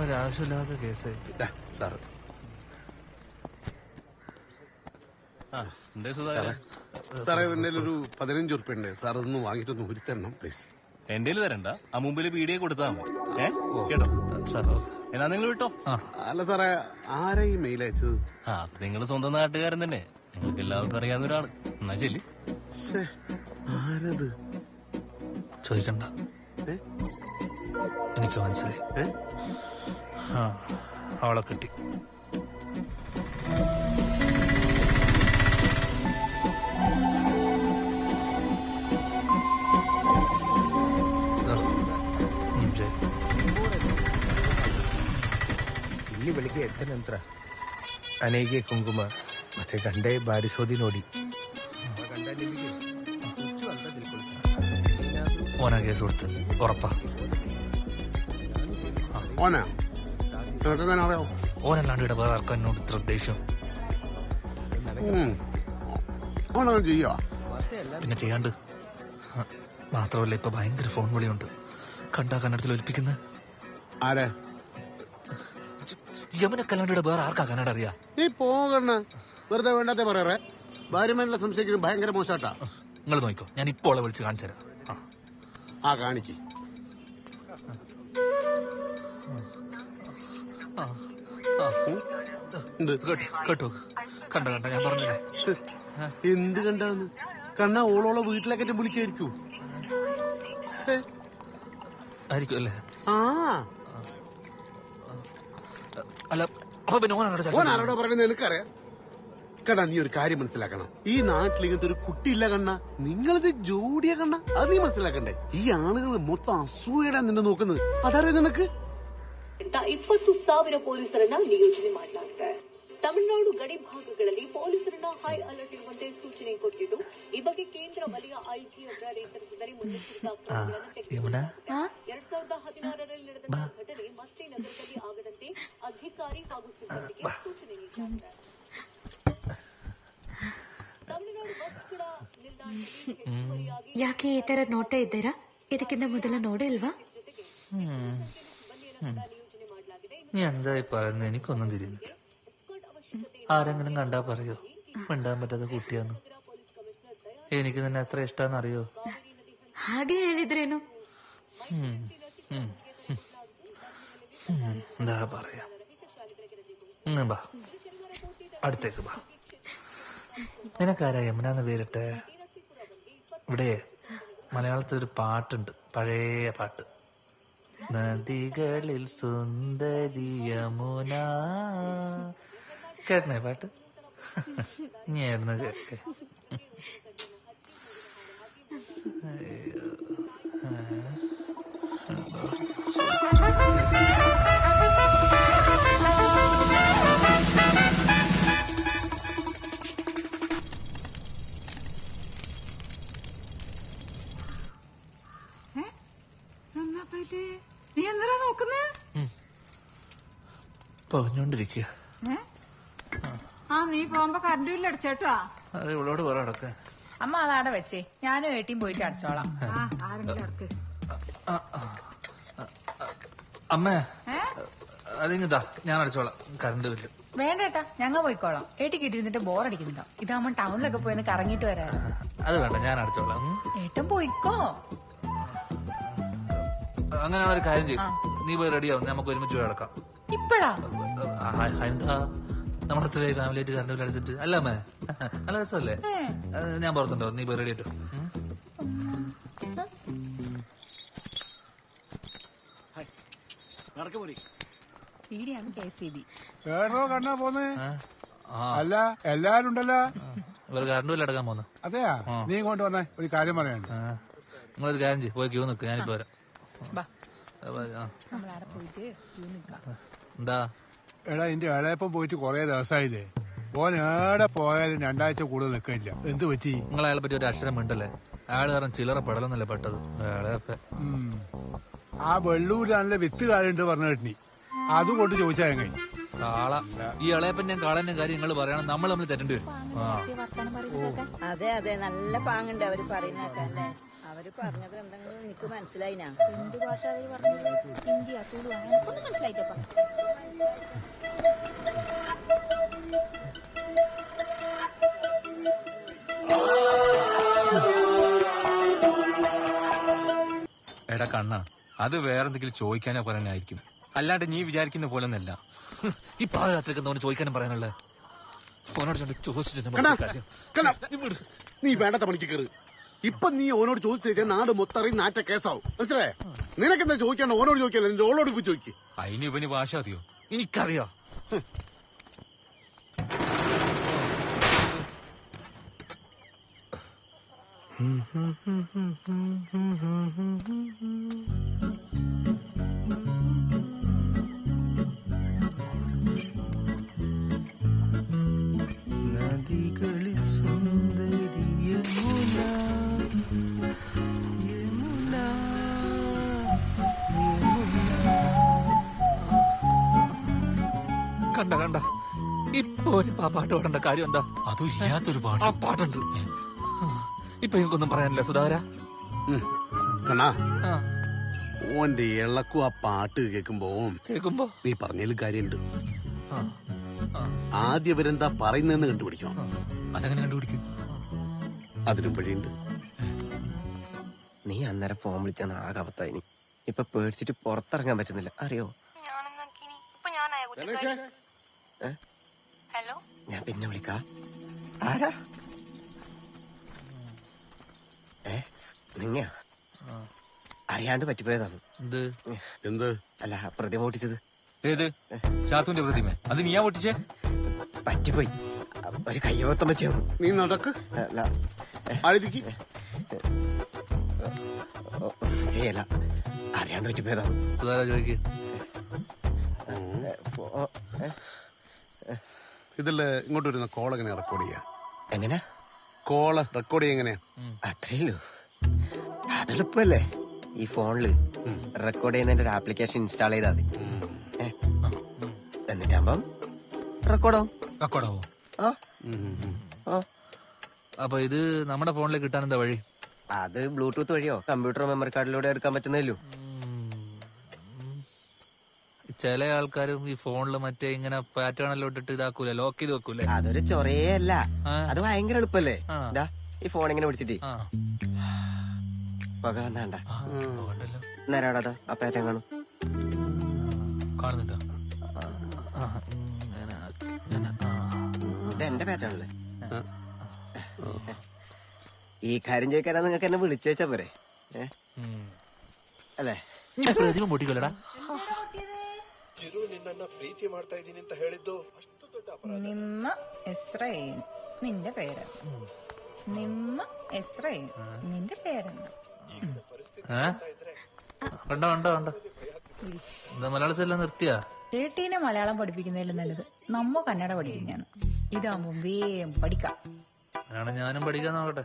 ഒരാവശ്യമില്ലാത്ത case sir. സാറേ എന്റെ ഒരു പതിനഞ്ച് ഉറുപ്പ ഉണ്ട് സാർ അതൊന്ന് വാങ്ങിയിട്ടൊന്ന് തരണം പ്ലീസ്. എന്റെ തരണ്ട. ആ മുമ്പിൽ പീഡിയെ കൊടുത്താൽ മതി. കേട്ടോ? സാർ എന്നാ നിങ്ങൾ വിട്ടോ? അല്ല സാറേ ആരാ ഈ മെയിൽ അയച്ചത്? ആ നിങ്ങൾ സ്വന്തം നാട്ടുകാരൻ തന്നെ. നിങ്ങൾക്ക് എല്ലാവർക്കും അറിയാവുന്ന ഒരാൾ. എന്നാ ശരി. ആരത്? ചോദിക്കണ്ട. ഏ? എനിക്ക് മനസ്സിലായി ഏ? ആ അവളെ കിട്ടി ദാ. ಹ್ಮ್, ಜೈ. ಇಲ್ಲಿ ಬೆಳಿಗ್ಗೆ ಎದ್ದ ನಂತರ ಅನೆಗೆ ಕುಂಕುಮ ಮತ್ತೆ ಗಂಡೆ ಬಾರಿಸೋದಿ ನೋಡಿ ಗಂಡ ನಿಮಗೆ ಹುಚ್ಚು ಅಂತ ತಿಳ್ಕೊಳ್ತಾರೆ ഓനാ കേസ് കൊടുത്ത് ഉറപ്പാ ഓനാ നിനക്കെങ്ങനെ അറിയാം? ഓനല്ലാണ്ട് ഇവിടെ വേറെ ആർക്കും എന്നോട് ഇത്ര ദേഷ്യം. ഓനങ്ങനെ ചെയ്യാ പിന്നെ ചെയ്യാണ്ട്. മാത്രമല്ല ഇപ്പൊ ഭയങ്കര ഫോൺ വിളിയുണ്ട്. കണ്ടാ കന്നഡത്തിൽ ഒലിപ്പിക്കുന്നത് ആരെ? യമനക്കല്ലാണ്ടിയുടെ വേറെ ആർക്കാ കന്നഡ അറിയാ? ഈ പോകണ വെറുതെ വേണ്ടാത്ത പറയാറേ. ഭാര്യമാരുടെ സംശയിക്കുന്നത് ഭയങ്കര മോശാട്ടാ. നിങ്ങൾ നോക്കോ ഞാൻ ഇപ്പോൾ വിളിച്ച് കാണിച്ചു തരാം. ആ. കാണിക്ക്. കേട്ടോ കണ്ട കണ്ട ഞാൻ പറഞ്ഞില്ലേ? എന്ത് കണ്ടാന്ന്? കണ്ണ ഓളോളെ വീട്ടിലേക്കറ്റം വിളിക്കായിരിക്കൂ. ആയിരിക്കും. അല്ലേ? ആ. അല്ല അപ്പൊ പിന്നെ ഓനാരോടോ ഓൻ ആരോടാ പറയുന്നത് എനിക്കറിയാം കണ്ണ നീ ഒരു കാര്യം മനസ്സിലാക്കണം. ഈ നാട്ടിൽ ഇങ്ങനത്തെ ഒരു കുട്ടിയില്ല കണ്ണ. നിങ്ങളിത് ജോഡിയ കണ്ണ. അത് നീ മനസ്സിലാക്കണ്ടേ? ഈ ആളുകൾ മൊത്തം അസൂയടാ നിന്നെ നോക്കുന്നത്. അതറിയാം നിനക്ക്? ಇಪ್ಪತ್ತು ಸಾವಿರ ಪೊಲೀಸರನ್ನ ನಿಯೋಜನೆ ಮಾಡಲಾಗಿದೆ. ತಮಿಳುನಾಡು ಗಡಿ ಭಾಗಗಳಲ್ಲಿ ಪೊಲೀಸರನ್ನ ಹೈ ಅಲರ್ಟ್ ಇರುವಂತೆ ಸೂಚನೆ ಕೊಟ್ಟಿದ್ದು ಈ ಬಗ್ಗೆ ಕೇಂದ್ರ ವಲಯ ಐಜಿ ಅವರ ನೇತೃತ್ವದಲ್ಲಿ ಮುನ್ನೆಚ್ಚರಿಕಾ ಕ್ರಮಗಳನ್ನು ಎರಡ್ ಸಾವಿರದ ಹದಿನಾರರಲ್ಲಿ ನಡೆದ ಘಟನೆ ಮತ್ತೆ ನಗರದಲ್ಲಿ ಆಗದಂತೆ ಅಧಿಕಾರಿ ಹಾಗೂ ಸಿಬ್ಬಂದಿಗೆ ಸೂಚನೆ ತಮಿಳುನಾಡು ಬಸ್ಗಳ ನಿಲ್ದಾಣದಲ್ಲಿ ಹೆಚ್ಚುವರಿಯಾಗಿ ಯಾಕೆ ಈ ತರ ನೋಡ್ತಾ ಇದ್ದೀರಾ? ಇದಕ್ಕಿಂತ ಮೊದಲ ನೋಡಿಲ್ವಾ ಇಲ್ವಾ? നീ എന്തായി പറയുന്നത് എനിക്കൊന്നും തിരിയുന്നില്ല ആരെങ്കിലും കണ്ടാ പറയോ മിണ്ടാൻ പറ്റാത്ത കുട്ടിയാന്ന് എനിക്ക് നിന്നെ എത്ര ഇഷ്ടാന്ന് അറിയോ ಹಾಗೆ ಹೇಳಿದ್ರೇನು ഉം. ഉം. ഉം. എന്താ പറയാ ഇങ്ങ് ബാ അടുത്തേക്ക് ബാ നിനക്കാരാ യമുന എന്ന് പേരിട്ടെ ഇവിടെ മലയാളത്തിൽ ഒരു പാട്ടുണ്ട് പഴയ പാട്ട് നദികളിൽ സുന്ദരി യമുന കേട്ടണേ പാട്ട്? ഞായിരുന്നു കേട്ടെ. പറഞ്ഞോണ്ടിരിക്കുക. ആ നീ പോകുമ്പോ കറണ്ട് ബില്ല് അടച്ചേട്ടാ അത് ഇവളോട് പറ അടക്കാൻ അമ്മ അതാടെ വെച്ചേ. ഞാനും ഏട്ടിയും പോയിട്ട് അടച്ചോളാം. ആ ആരെങ്കിലും അടക്ക്. അമ്മേ അതിങ്ങതാ ഞാൻ അടച്ചോളാം കറണ്ട് ബില്ല് വേണ്ട ഏട്ടാ ഞങ്ങ പോയിക്കോളാം. ഏട്ടിക്ക് ഇരുന്നിട്ട് ബോറടിക്കുന്നുണ്ടോ? ഇതാവുമ്പോ ടൗണിലൊക്കെ പോയി കറങ്ങിട്ട് കറങ്ങിയിട്ട് വരാം അത് വേണ്ട ഞാൻ അടച്ചോളാം. ഏട്ടൻ പോയിക്കോ. അങ്ങനെ ഒരു കാര്യം ചെയ്യും. നീ പോയി റെഡിയാവും നമുക്ക് ഒരുമിച്ച് പോയി അടക്കാം ഇപ്പഴാ എന്താ നമ്മളത്ര ഫാമിലി ആയിട്ട് കണ്ടു അടിച്ചിട്ട് അല്ല അമ്മേ. നല്ല രസമല്ലേ? ഞാൻ പുറത്തുണ്ടോ. നീ പോയി റെഡി ആയിട്ടോ കണ്ണാ പോന്ന്? അല്ല എല്ലാരും ഉണ്ടല്ലോ ഇവർ കറണ്ട് ബില്ല് അടക്കാൻ പോന്നു. അതെയാ? നീ ഇങ്ങോട്ട് വന്നേ. ഒരു കാര്യം പറയാനുണ്ട്. നിങ്ങളൊരു കാര്യം ചെയ്യും. പോയി ക്യൂ നിൽക്ക് ഞാനിപ്പോ വരാം. എന്താ? എടാ എന്റെ ഇളയപ്പം പോയിട്ട് കൊറേ ദിവസമായില്ലേ? ഓൻ ഏടെ പോയാലും രണ്ടാഴ്ച കൂടുതൽ നിക്കില്ല എന്ത് പറ്റി? നിങ്ങൾ അയാളെ പറ്റി ഒരു അക്ഷരം മിണ്ടല്ലേ? അയാൾ കാരണം ചില്ലറ പെടലൊന്നുമല്ല പെട്ടത്. അയാളെ ഉം. ആ വെള്ളൂരാണല്ലേ വിത്ത് കാലുണ്ട് പറഞ്ഞു കേട്ടി അതുകൊണ്ട് ചോദിച്ചാ എങ്ങനെ കാള. ഈ ഇളയപ്പന്റെ കാളന്റെ കാര്യം നിങ്ങൾ പറയണം. നമ്മൾ നമ്മൾ തെറ്റേണ്ടി വരും. ആ. വർത്താനം പറയുന്നതൊക്കെ. അതെ അതെ. നല്ല പാങ്ങുണ്ട് അവർ പറയുന്നൊക്കെ അല്ലേ? അവർ പറഞ്ഞത് എന്തെങ്കിലും എനിക്ക് മനസ്സിലായിനാ. എന്ത് ഭാഷ അവർ പറഞ്ഞത്? ഹിന്ദി തുളു എനിക്കൊന്നും മനസ്സിലായിട്ടപ്പാ എടാ കണ്ണ അത് വേറെന്തെങ്കിലും ചോദിക്കാനോ പറയാനായിരിക്കും അല്ലാണ്ട് നീ വിചാരിക്കുന്ന പോലെ ഒന്നല്ല ഈ പാതിരാത്രിക്ക് എന്തോ ചോദിക്കാനും പറയാനുള്ളത് ഫോനോട് കാര്യം? നീ വേണ്ടാത്ത പണിക്ക് കയറി ഇപ്പൊ നീ ഓനോട് ചോദിച്ചു നാട് മൊത്തറി നാറ്റ കേസാവും. മനസ്സിലായേ? നിനക്കെന്താ ചോദിക്കണ്ട ഓനോട് ചോദിക്കല്ല നിന്റെ ഓളോട് പോയി ചോദിക്കും. അതിന് ഇവന് ഭാഷ അറിയോ എനിക്കറിയാം. നദികളിൽ കണ്ട കണ്ട. ഇപ്പൊ ഒരു ആ പാട്ട് പാടേണ്ട കാര്യം എന്താ? അതും ഇല്ലാത്തൊരു പാട്ട്? ആ പാട്ടുണ്ട്. ഇപ്പൊ എനിക്കൊന്നും പറയാനില്ല. സുധാകര? കണ്ണാ ആ. ഓന്റെ ഇളക്കും ആ പാട്ട് കേൾക്കുമ്പോ കേക്കുമ്പോ നീ പറഞ്ഞതിൽ കാര്യമുണ്ട്. ആ. ആ. ആദ്യം ഇവരെന്താ പറയുന്നതെന്ന് കണ്ടുപിടിക്കണം. അതങ്ങനെ കണ്ടുപിടിക്കും? അതിനും വഴിയുണ്ട്. നീ അന്നേരം ഫോൺ വിളിച്ചാണ് ആകെ അവത്തായിനി. ഇപ്പൊ പേടിച്ചിട്ട് പുറത്തിറങ്ങാൻ പറ്റുന്നില്ല. അറിയോ? ഹലോ? ഞാൻ പിന്നെ വിളിക്കാ. ആരാ? ഏ നിങ്ങ അറിയാണ്ട് പറ്റിപ്പോയതാണ്. എന്ത്? എന്ത്? അല്ല പ്രതിമ ഓട്ടിച്ചത് ഏത്? ചാത്തുന്റെ പ്രതിമ. അത് നീയാ ഓട്ടിച്ചേ പറ്റിപ്പോയി. ഒരു കയ്യോത്തം പറ്റിയാണ് നീ നടക്ക്. ചെയ്യല അറിയാണ്ട് പറ്റിപ്പോയതാണ്. സുധാകര ചോദിക്ക് ഇതിൽ ഇങ്ങോട്ട് വരുന്ന കോൾ എങ്ങനെയാ റെക്കോർഡ് ചെയ്യാ? എങ്ങനെ? കോൾ റെക്കോർഡ് ചെയ്യാ എങ്ങനെയാ? അത്രയുള്ളൂ അതെളുപ്പല്ലേ ഈ ഫോണിൽ റെക്കോർഡ് ചെയ്യുന്നതിന്റെ ഒരു ആപ്ലിക്കേഷൻ ഇൻസ്റ്റാൾ ചെയ്താൽ മതി? എന്നിട്ടാകുമ്പം റെക്കോർഡോ റെക്കോർഡാവോ അപ്പൊ ഇത് നമ്മുടെ ഫോണിൽ കിട്ടാൻ എന്താ വഴി? അത് ബ്ലൂടൂത്ത് വഴിയോ? കമ്പ്യൂട്ടർ മെമ്മറി കാർഡിലൂടെ എടുക്കാൻ പറ്റുന്നല്ലോ ചില ആൾക്കാരും ഈ ഫോണിൽ മറ്റേ ഇങ്ങനെ പാറ്റേൺ എല്ലാം ഇട്ടിട്ട് ഇതാക്കൂല? ലോക്ക് ചെയ്ത് വെക്കൂലേ? അതൊരു ചൊറയല്ല. അത് ഭയങ്കര എളുപ്പല്ലേ. ഈ ഫോൺ ഇങ്ങനെ പിടിച്ചിട്ട്. പക വന്നാണ്ട. നേരാടാ ആ പാറ്റേൺ കാണും. കാണുന്നുണ്ടോ? എന്റെ പാറ്റേൺ അല്ലേ? ഈ കാര്യം ചോദിക്കാനാ നിങ്ങൾക്ക് എന്നെ വിളിച്ചു വെച്ചാ പോരെ? ഏ? ഉം. അല്ലേ നീ പ്രതിമ പൊട്ടിക്കല്ലടാ നിമ്മ എസ്രയേൻ നിന്റെ പേര് നിമ്മ എസ്രയേൻ നിന്റെ മലയാളത്തിൽ എല്ലാം നിർത്തിയാ? ഏട്ടീനെ മലയാളം പഠിപ്പിക്കുന്നതിലും നല്ലത്. നമ്മ കന്നഡ പഠിക്കുന്നതാണ് ഇതാകുമ്പോ വേഗം പഠിക്കാം. ഞാനും പഠിക്കാൻ നോക്കട്ടെ.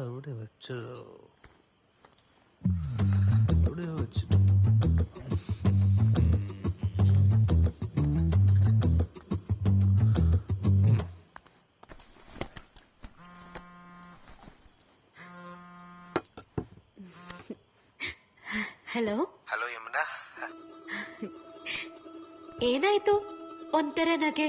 എവിടെ വെച്ചതോ എവിടെയോ വെച്ചിട്ട് ಹಲೋ ಹಲೋ ಯಮುನ ಏನಾಯ್ತು ಒಂಥರ ನಗೆ